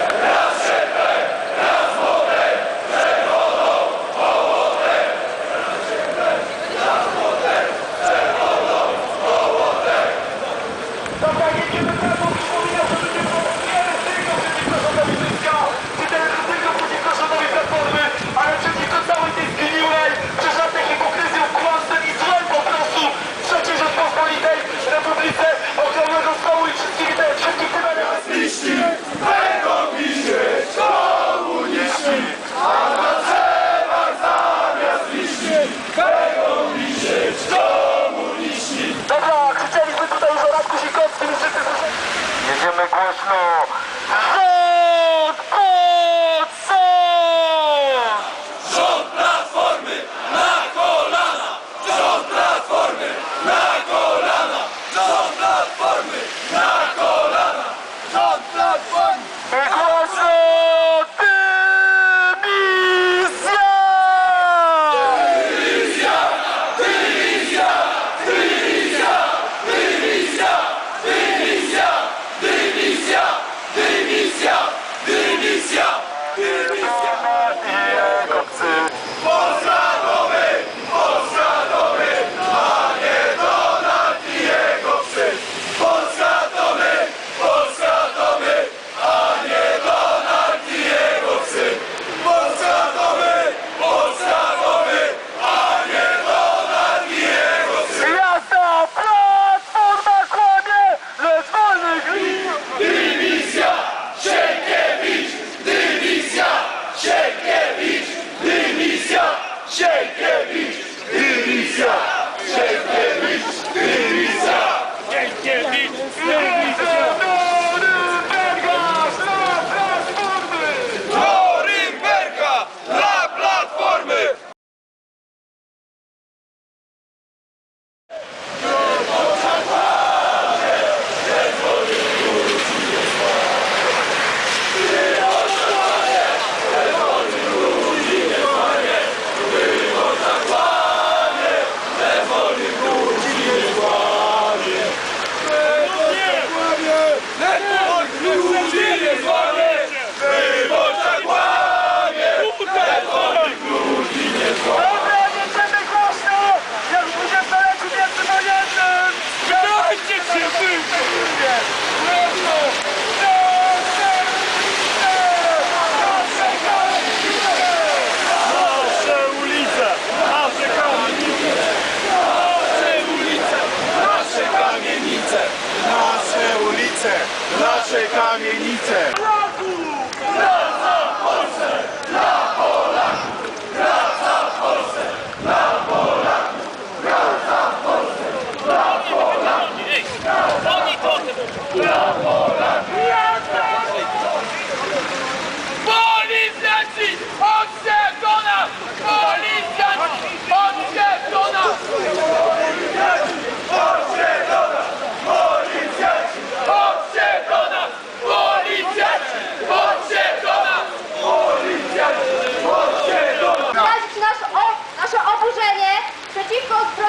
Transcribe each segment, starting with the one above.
Yeah.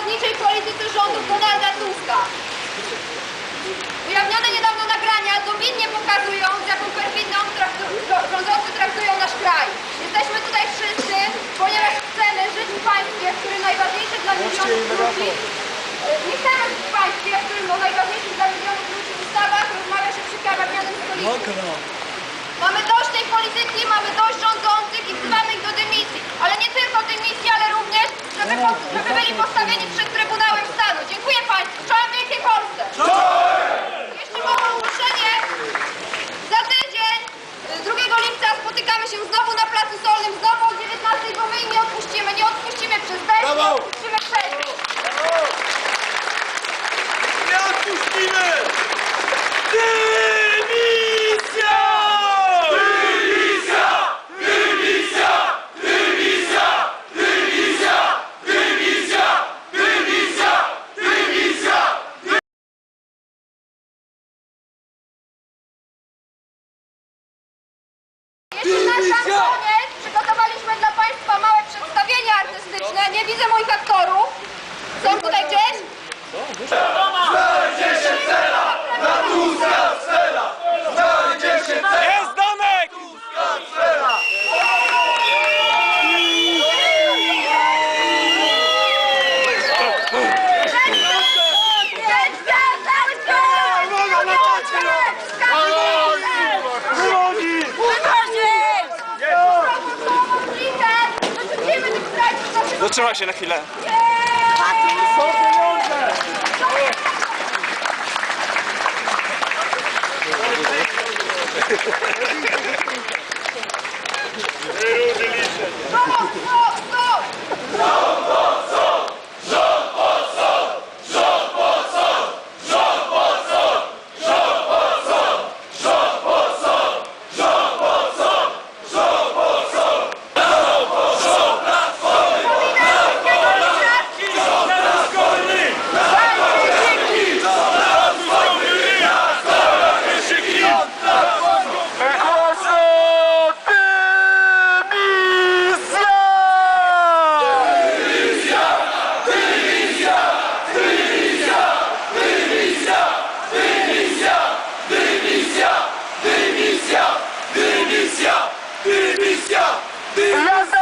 zbrodniczej polityce rządu Donalda Tuska. Ujawnione niedawno nagrania dobitnie pokazują, z jaką perfidną traktu- rządzący traktują nasz kraj. Jesteśmy tutaj wszyscy, ponieważ chcemy żyć w państwie, w którym najważniejsze dla milionów ludzi e, nie chcemy żyć w państwie, w którym o najważniejszych dla milionów ludzi ustawach rozmawia się przy kawiarnianym stoliku. Mamy dość tej polityki, mamy dość rządzących i wzywamy ich do dymisji. Ale nie tylko dymisji, ale również, żeby, po, żeby byli postawieni przed Trybunałem Stanu. Dziękuję Państwu. Czołem Wielkiej Polsce. Jeszcze mam ogłoszenie. Za tydzień, y, 2 lipca spotykamy się znowu na Placu Solnym, znowu o 19, bo my ich nie odpuścimy. Nie odpuścimy przez deszcz, nie na sam koniec przygotowaliśmy dla Państwa małe przedstawienie artystyczne. Nie widzę moich aktorów. Są tutaj gdzieś? Zatrzymaj się na Yeah, The